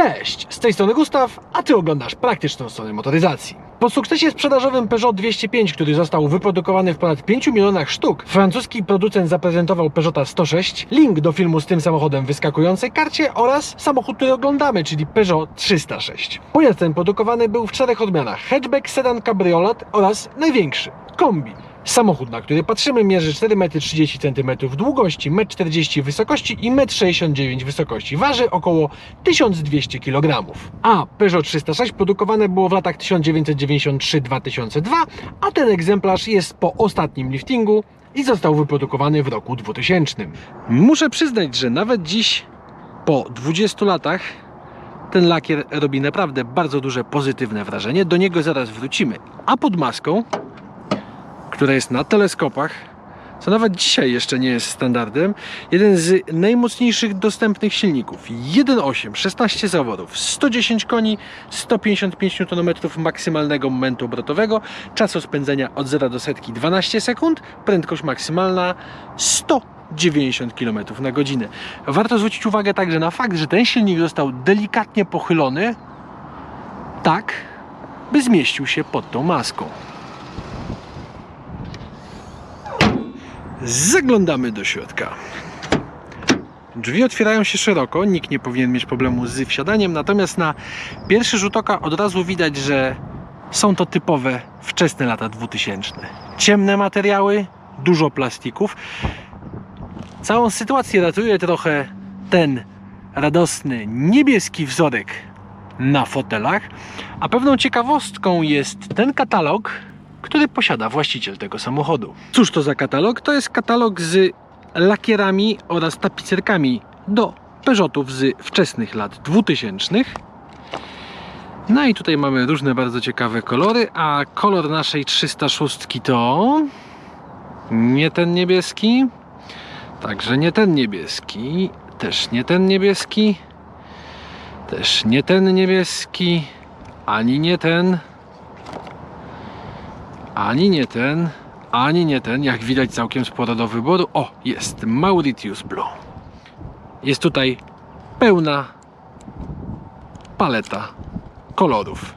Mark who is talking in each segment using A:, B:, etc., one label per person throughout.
A: Cześć, z tej strony Gustaw, a Ty oglądasz praktyczną stronę motoryzacji. Po sukcesie sprzedażowym Peugeot 205, który został wyprodukowany w ponad 5 milionach sztuk, francuski producent zaprezentował Peugeota 106, link do filmu z tym samochodem w wyskakującej karcie oraz samochód, który oglądamy, czyli Peugeot 306. Pojazd ten produkowany był w czterech odmianach: hatchback, sedan, cabriolet oraz największy kombi. Samochód, na który patrzymy, mierzy 4,30 cm długości, 1,40 m wysokości i 1,69 m wysokości. Waży około 1200 kg. A Peugeot 306 produkowane było w latach 1993-2002, a ten egzemplarz jest po ostatnim liftingu i został wyprodukowany w roku 2000. Muszę przyznać, że nawet dziś, po 20 latach, ten lakier robi naprawdę bardzo duże pozytywne wrażenie. Do niego zaraz wrócimy. A pod maską która jest na teleskopach, co nawet dzisiaj jeszcze nie jest standardem, jeden z najmocniejszych dostępnych silników. 1.8, 16 zawodów, 110 koni, 155 Nm maksymalnego momentu obrotowego, czas rozpędzenia od 0 do setki 12 sekund, prędkość maksymalna 190 km na godzinę. Warto zwrócić uwagę także na fakt, że ten silnik został delikatnie pochylony tak, by zmieścił się pod tą maską. Zaglądamy do środka. Drzwi otwierają się szeroko, nikt nie powinien mieć problemu z wsiadaniem, natomiast na pierwszy rzut oka od razu widać, że są to typowe wczesne lata 2000. Ciemne materiały, dużo plastików. Całą sytuację ratuje trochę ten radosny niebieski wzorek na fotelach, a pewną ciekawostką jest ten katalog, który posiada właściciel tego samochodu. Cóż to za katalog? To jest katalog z lakierami oraz tapicerkami do Peugeotów z wczesnych lat 2000. No i tutaj mamy różne bardzo ciekawe kolory, a kolor naszej 306 to nie ten niebieski, także nie ten niebieski, też nie ten niebieski, też nie ten niebieski, ani nie ten, ani nie ten, ani nie ten. Jak widać całkiem sporo do wyboru. O, jest Mauritius Blue. Jest tutaj pełna paleta kolorów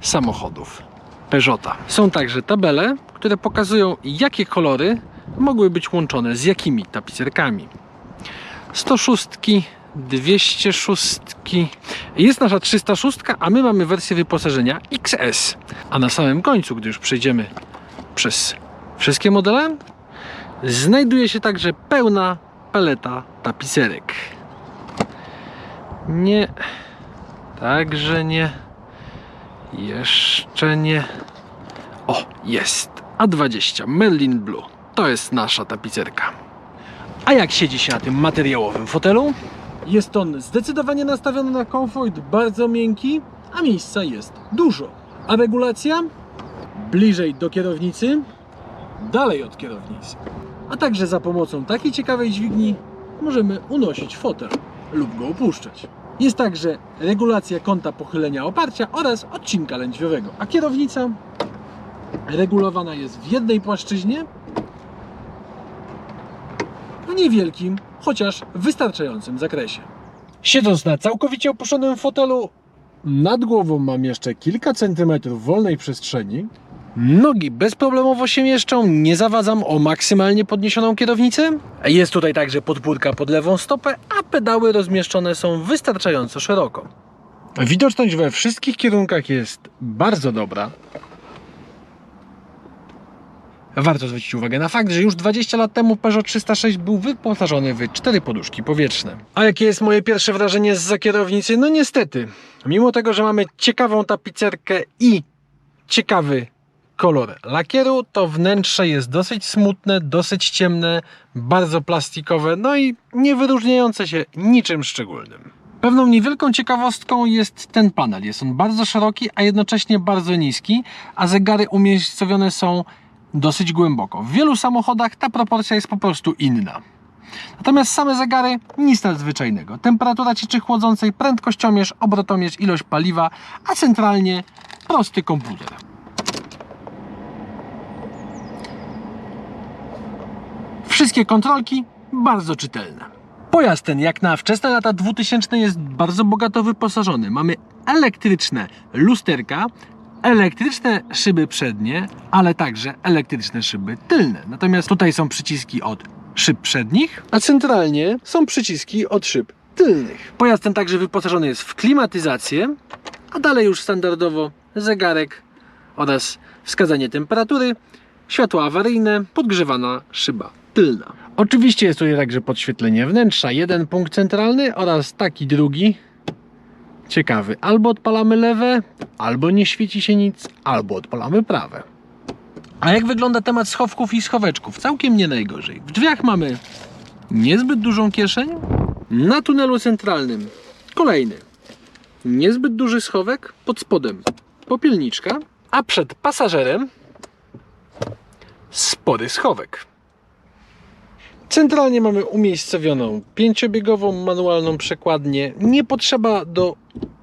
A: samochodów Peugeota. Są także tabele, które pokazują jakie kolory mogły być łączone z jakimi tapicerkami. 106, 206. Jest nasza 306, a my mamy wersję wyposażenia XS. A na samym końcu, gdy już przejdziemy przez wszystkie modele, znajduje się także pełna paleta tapicerek. Nie, także nie, jeszcze nie. O, jest A20 Merlin Blue. To jest nasza tapicerka. A jak siedzi się na tym materiałowym fotelu? Jest on zdecydowanie nastawiony na komfort, bardzo miękki, a miejsca jest dużo. A regulacja? Bliżej do kierownicy, dalej od kierownicy. A także za pomocą takiej ciekawej dźwigni możemy unosić fotel lub go opuszczać. Jest także regulacja kąta pochylenia oparcia oraz odcinka lędźwiowego, a kierownica regulowana jest w jednej płaszczyźnie w niewielkim, chociaż wystarczającym zakresie. Siedząc na całkowicie opuszczonym fotelu, nad głową mam jeszcze kilka centymetrów wolnej przestrzeni. Nogi bezproblemowo się mieszczą, nie zawadzam o maksymalnie podniesioną kierownicę. Jest tutaj także podpórka pod lewą stopę, a pedały rozmieszczone są wystarczająco szeroko. Widoczność we wszystkich kierunkach jest bardzo dobra. Warto zwrócić uwagę na fakt, że już 20 lat temu Peugeot 306 był wyposażony w cztery poduszki powietrzne. A jakie jest moje pierwsze wrażenie z kierownicy? No niestety, mimo tego, że mamy ciekawą tapicerkę i ciekawy kolor lakieru, to wnętrze jest dosyć smutne, dosyć ciemne, bardzo plastikowe, no i nie wyróżniające się niczym szczególnym. Pewną niewielką ciekawostką jest ten panel. Jest on bardzo szeroki, a jednocześnie bardzo niski, a zegary umiejscowione są dosyć głęboko. W wielu samochodach ta proporcja jest po prostu inna. Natomiast same zegary nic nadzwyczajnego. Temperatura cieczy chłodzącej, prędkościomierz, obrotomierz, ilość paliwa, a centralnie prosty komputer. Wszystkie kontrolki bardzo czytelne. Pojazd ten, jak na wczesne lata 2000, jest bardzo bogato wyposażony. Mamy elektryczne lusterka, elektryczne szyby przednie, ale także elektryczne szyby tylne. Natomiast tutaj są przyciski od szyb przednich, a centralnie są przyciski od szyb tylnych. Pojazd ten także wyposażony jest w klimatyzację, a dalej już standardowo zegarek oraz wskazanie temperatury, światło awaryjne, podgrzewana szyba tylna. Oczywiście jest tutaj także podświetlenie wnętrza, jeden punkt centralny oraz taki drugi. Ciekawy, albo odpalamy lewe, albo nie świeci się nic, albo odpalamy prawe. A jak wygląda temat schowków i schoweczków? Całkiem nie najgorzej. W drzwiach mamy niezbyt dużą kieszeń. Na tunelu centralnym kolejny niezbyt duży schowek, pod spodem popielniczka, a przed pasażerem spory schowek. Centralnie mamy umiejscowioną pięciobiegową manualną przekładnię. Nie potrzeba do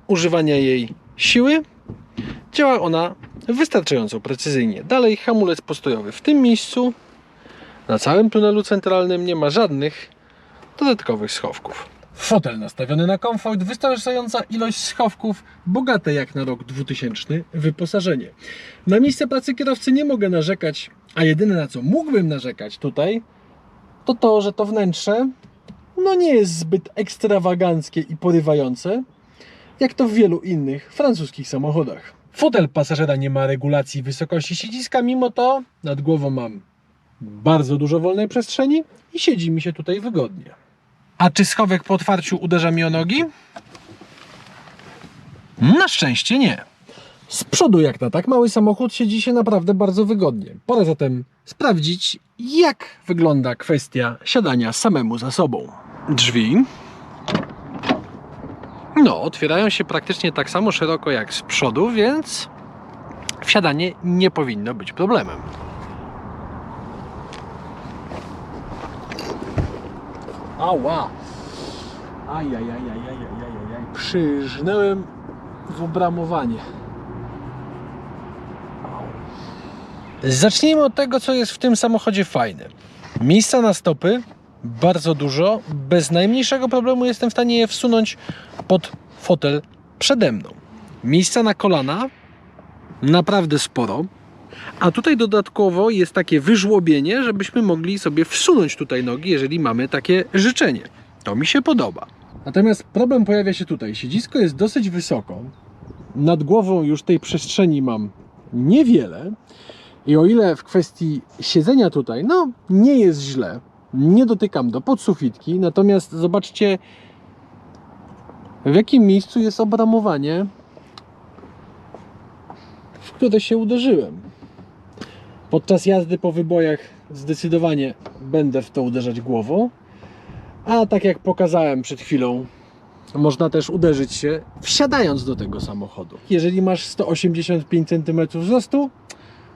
A: używania jej siły. Działa ona wystarczająco precyzyjnie. Dalej hamulec postojowy w tym miejscu. Na całym tunelu centralnym nie ma żadnych dodatkowych schowków. Fotel nastawiony na komfort, wystarczająca ilość schowków, bogate jak na rok 2000 wyposażenie. Na miejsce pracy kierowcy nie mogę narzekać, a jedyne na co mógłbym narzekać tutaj, to to, że to wnętrze no nie jest zbyt ekstrawaganckie i porywające, jak to w wielu innych francuskich samochodach. Fotel pasażera nie ma regulacji wysokości siedziska, mimo to nad głową mam bardzo dużo wolnej przestrzeni i siedzi mi się tutaj wygodnie. A czy schowek po otwarciu uderza mi o nogi? Na szczęście nie. Z przodu, jak na tak mały samochód, siedzi się naprawdę bardzo wygodnie. Pora zatem sprawdzić, jak wygląda kwestia siadania samemu za sobą. Drzwi. No, otwierają się praktycznie tak samo szeroko jak z przodu, więc wsiadanie nie powinno być problemem. Ała! Ajajajajajajajaj. Przyżnęłem w obramowanie. Zacznijmy od tego, co jest w tym samochodzie fajne. Miejsca na stopy bardzo dużo. Bez najmniejszego problemu jestem w stanie je wsunąć pod fotel przede mną. Miejsca na kolana naprawdę sporo. A tutaj dodatkowo jest takie wyżłobienie, żebyśmy mogli sobie wsunąć tutaj nogi, jeżeli mamy takie życzenie. To mi się podoba. Natomiast problem pojawia się tutaj. Siedzisko jest dosyć wysoko. Nad głową już tej przestrzeni mam niewiele. I o ile w kwestii siedzenia tutaj, no nie jest źle, nie dotykam do podsufitki, natomiast zobaczcie w jakim miejscu jest obramowanie, w które się uderzyłem. Podczas jazdy po wybojach zdecydowanie będę w to uderzać głową, a tak jak pokazałem przed chwilą, można też uderzyć się wsiadając do tego samochodu. Jeżeli masz 185 cm wzrostu,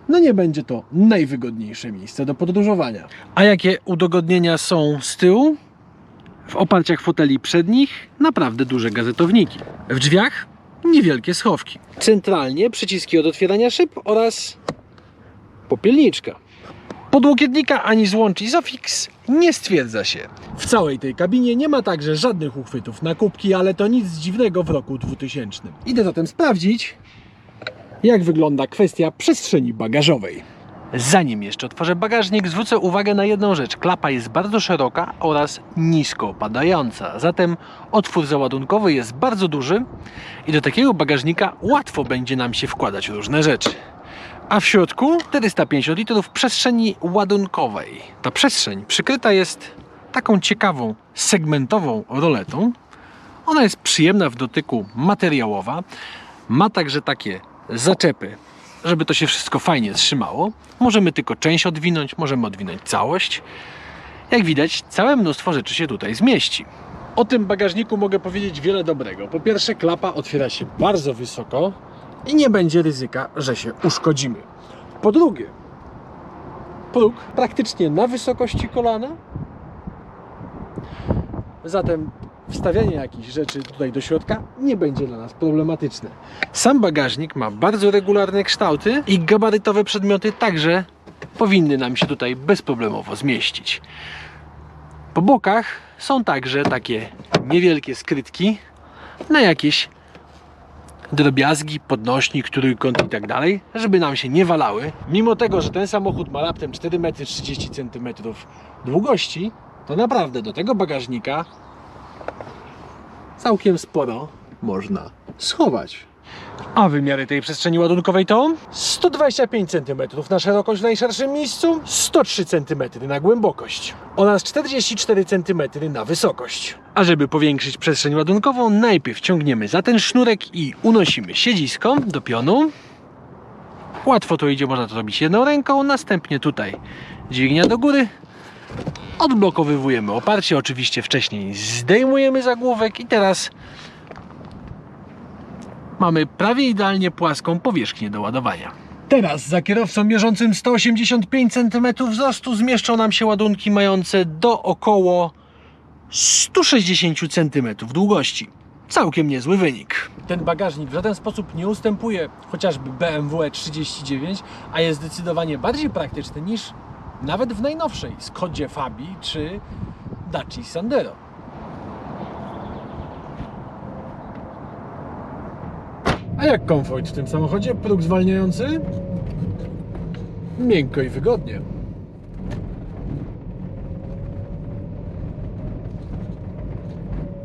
A: no nie będzie to najwygodniejsze miejsce do podróżowania. A jakie udogodnienia są z tyłu? W oparciach foteli przednich naprawdę duże gazetowniki. W drzwiach niewielkie schowki. Centralnie przyciski od otwierania szyb oraz popielniczka. Podłokietnika ani złącz Isofix nie stwierdza się. W całej tej kabinie nie ma także żadnych uchwytów na kubki, ale to nic dziwnego w roku 2000. Idę zatem sprawdzić, jak wygląda kwestia przestrzeni bagażowej. Zanim jeszcze otworzę bagażnik, zwrócę uwagę na jedną rzecz. Klapa jest bardzo szeroka oraz nisko opadająca. Zatem otwór załadunkowy jest bardzo duży i do takiego bagażnika łatwo będzie nam się wkładać różne rzeczy. A w środku 450 litrów przestrzeni ładunkowej. Ta przestrzeń przykryta jest taką ciekawą, segmentową roletą. Ona jest przyjemna w dotyku, materiałowa. Ma także takie zaczepy, żeby to się wszystko fajnie trzymało. Możemy tylko część odwinąć, możemy odwinąć całość. Jak widać, całe mnóstwo rzeczy się tutaj zmieści. O tym bagażniku mogę powiedzieć wiele dobrego. Po pierwsze, klapa otwiera się bardzo wysoko i nie będzie ryzyka, że się uszkodzimy. Po drugie, próg praktycznie na wysokości kolana. Zatem wstawianie jakichś rzeczy tutaj do środka nie będzie dla nas problematyczne. Sam bagażnik ma bardzo regularne kształty i gabarytowe przedmioty także powinny nam się tutaj bezproblemowo zmieścić. Po bokach są także takie niewielkie skrytki na jakieś drobiazgi, podnośnik, trójkąt i tak dalej, żeby nam się nie walały. Mimo tego, że ten samochód ma raptem 4 metry 30 cm długości, to naprawdę do tego bagażnika całkiem sporo można schować. A wymiary tej przestrzeni ładunkowej to 125 cm na szerokość w najszerszym miejscu, 103 cm na głębokość oraz 44 cm na wysokość. A żeby powiększyć przestrzeń ładunkową, najpierw ciągniemy za ten sznurek i unosimy siedzisko do pionu. Łatwo to idzie, można to robić jedną ręką, następnie tutaj dźwignia do góry. Odblokowywujemy oparcie, oczywiście wcześniej zdejmujemy zagłówek i teraz mamy prawie idealnie płaską powierzchnię do ładowania. Teraz za kierowcą mierzącym 185 cm wzrostu zmieszczą nam się ładunki mające do około 160 cm długości. Całkiem niezły wynik. Ten bagażnik w żaden sposób nie ustępuje chociażby BMW E39, a jest zdecydowanie bardziej praktyczny niż nawet w najnowszej Skodzie Fabii czy Dacia Sandero. A jak komfort w tym samochodzie? Próg zwalniający? Miękko i wygodnie.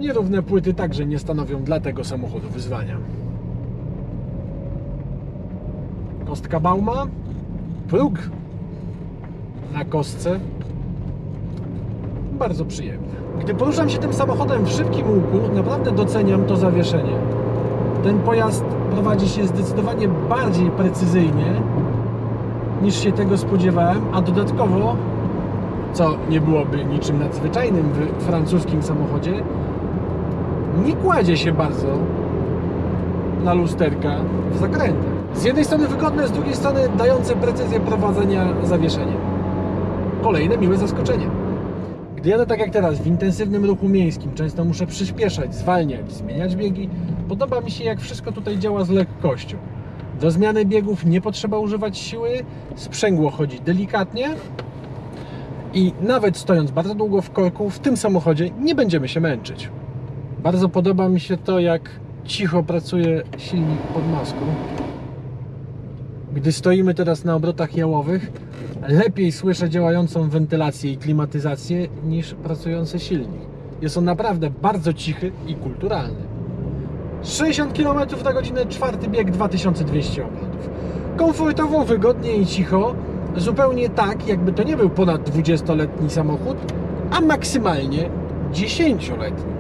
A: Nierówne płyty także nie stanowią dla tego samochodu wyzwania. Kostka Bauma, próg na kostce. Bardzo przyjemny. Gdy poruszam się tym samochodem w szybkim łuku, naprawdę doceniam to zawieszenie. Ten pojazd prowadzi się zdecydowanie bardziej precyzyjnie niż się tego spodziewałem, a dodatkowo, co nie byłoby niczym nadzwyczajnym w francuskim samochodzie, nie kładzie się bardzo na lusterka w zakrętach. Z jednej strony wygodne, z drugiej strony dające precyzję prowadzenia zawieszenia. Kolejne miłe zaskoczenie. Gdy jadę tak jak teraz w intensywnym ruchu miejskim, często muszę przyspieszać, zwalniać, zmieniać biegi, podoba mi się jak wszystko tutaj działa z lekkością. Do zmiany biegów nie potrzeba używać siły, sprzęgło chodzi delikatnie i nawet stojąc bardzo długo w korku, w tym samochodzie nie będziemy się męczyć. Bardzo podoba mi się to, jak cicho pracuje silnik pod maską. Gdy stoimy teraz na obrotach jałowych, lepiej słyszę działającą wentylację i klimatyzację niż pracujący silnik. Jest on naprawdę bardzo cichy i kulturalny. 60 km na godzinę, czwarty bieg 2200 obrotów. Komfortowo, wygodnie i cicho, zupełnie tak, jakby to nie był ponad 20-letni samochód, a maksymalnie 10-letni.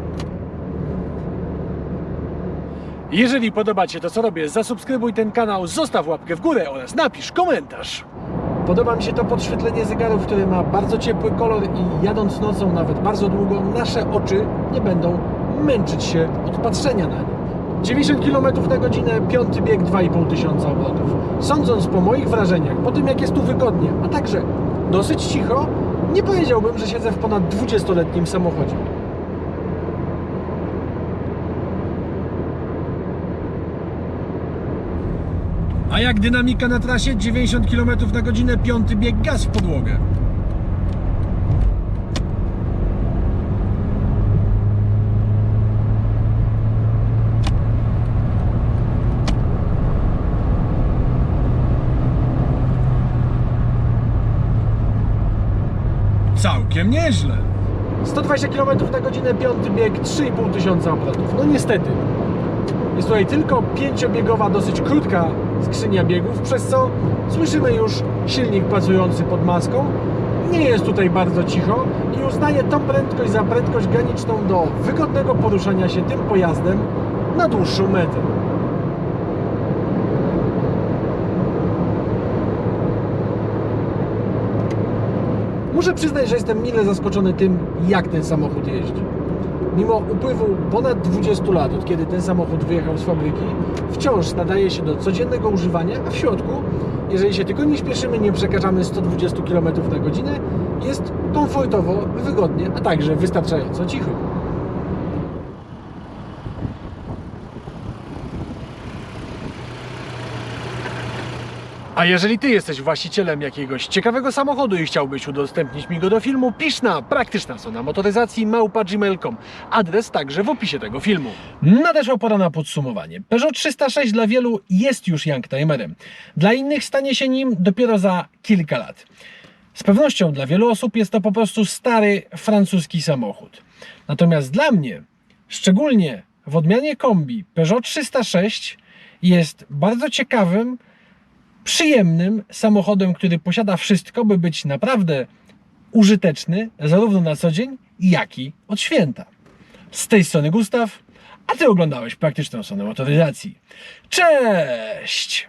A: Jeżeli podoba Ci się to, co robię, zasubskrybuj ten kanał, zostaw łapkę w górę oraz napisz komentarz. Podoba mi się to podświetlenie zegarów, które ma bardzo ciepły kolor i jadąc nocą nawet bardzo długo, nasze oczy nie będą męczyć się od patrzenia na nie. 90 km na godzinę, piąty bieg 2,5 tysiąca obrotów. Sądząc po moich wrażeniach, po tym jak jest tu wygodnie, a także dosyć cicho, nie powiedziałbym, że siedzę w ponad 20-letnim samochodzie. A jak dynamika na trasie? 90 km na godzinę, piąty bieg, gaz w podłogę. Całkiem nieźle. 120 km na godzinę, piąty bieg, 3,5 tysiąca obrotów. No niestety, jest tutaj tylko pięciobiegowa, dosyć krótka skrzynia biegów, przez co słyszymy już silnik pracujący pod maską. Nie jest tutaj bardzo cicho i uznaję tą prędkość za prędkość graniczną do wygodnego poruszania się tym pojazdem na dłuższą metę. Muszę przyznać, że jestem mile zaskoczony tym, jak ten samochód jeździ. Mimo upływu ponad 20 lat, od kiedy ten samochód wyjechał z fabryki, wciąż nadaje się do codziennego używania, a w środku, jeżeli się tylko nie śpieszymy, nie przekraczamy 120 km na godzinę, jest komfortowo, wygodnie, a także wystarczająco cicho. A jeżeli Ty jesteś właścicielem jakiegoś ciekawego samochodu i chciałbyś udostępnić mi go do filmu, pisz na praktyczna strona motoryzacji małpa.gmail.com. Adres także w opisie tego filmu. Nadeszła pora na podsumowanie. Peugeot 306 dla wielu jest już youngtimerem. Dla innych stanie się nim dopiero za kilka lat. Z pewnością dla wielu osób jest to po prostu stary francuski samochód. Natomiast dla mnie, szczególnie w odmianie kombi, Peugeot 306 jest bardzo ciekawym, przyjemnym samochodem, który posiada wszystko, by być naprawdę użyteczny zarówno na co dzień, jak i od święta. Z tej strony Gustaw, a Ty oglądałeś praktyczną stronę motoryzacji. Cześć!